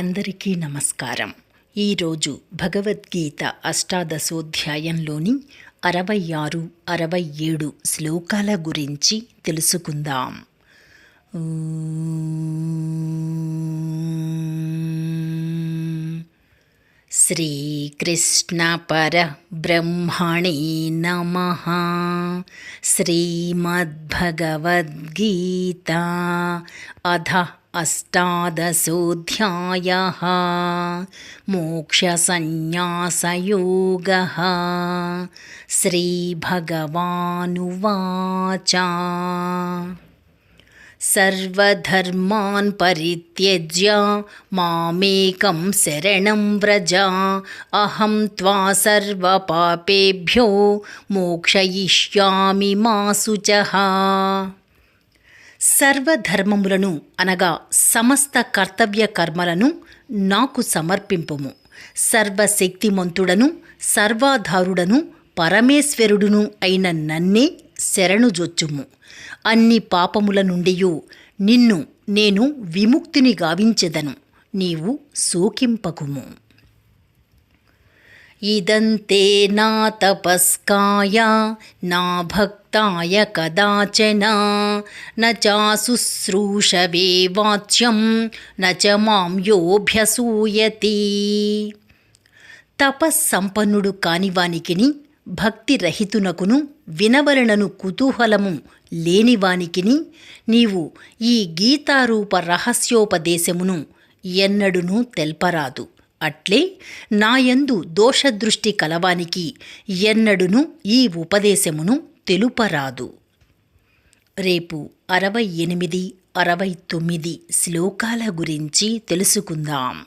అందరికీ నమస్కారం. ఈరోజు భగవద్గీత అష్టాదశోధ్యాయంలోని అరవై ఆరు అరవై ఏడు శ్లోకాల గురించి తెలుసుకుందాం. श्रीकृष्णपरब्रह्मणे नमः। श्रीमद्भगवद्गीता अध अष्टादशोऽध्यायः। मोक्षसंन्यासयोगः श्रीभगवानुवाच। सर्वधर्मान् परित्यज्य मामेकं शरणं व्रज अहं त्वा सर्वपापेभ्यो मोक्षयिष्यामि मा शुचः సర్వధర్మములను అనగా సమస్త కర్తవ్య కర్మలను నాకు సమర్పింపుము సర్వశక్తిమంతుడను సర్వాధారుడను పరమేశ్వరుడును అయిన నన్నే శరణుజొచ్చుము. అన్ని పాపముల నుండియు నిన్ను నేను విముక్తిని గావించెదను. నీవు సూకింపకుము ఇదంతే నా తపస్కాయ నా భక్తాయ కదాచన. న వాచ్యం న మాం యోభ్యసూయతి. తపస్సంపన్నుడు కానివానికిని భక్తి రహితునకును వినవలనను కుతూహలము లేనివానికిని నీవు ఈ గీతారూప రహస్యోపదేశమును ఎన్నడునూ తెల్పరాదు. అట్లే నాయందు దోషదృష్టి కలవానికి ఎన్నడును ఈ ఉపదేశమును తెలుపరాదు. రేపు అరవై ఎనిమిది అరవై తొమ్మిది శ్లోకాల గురించి తెలుసుకుందాం.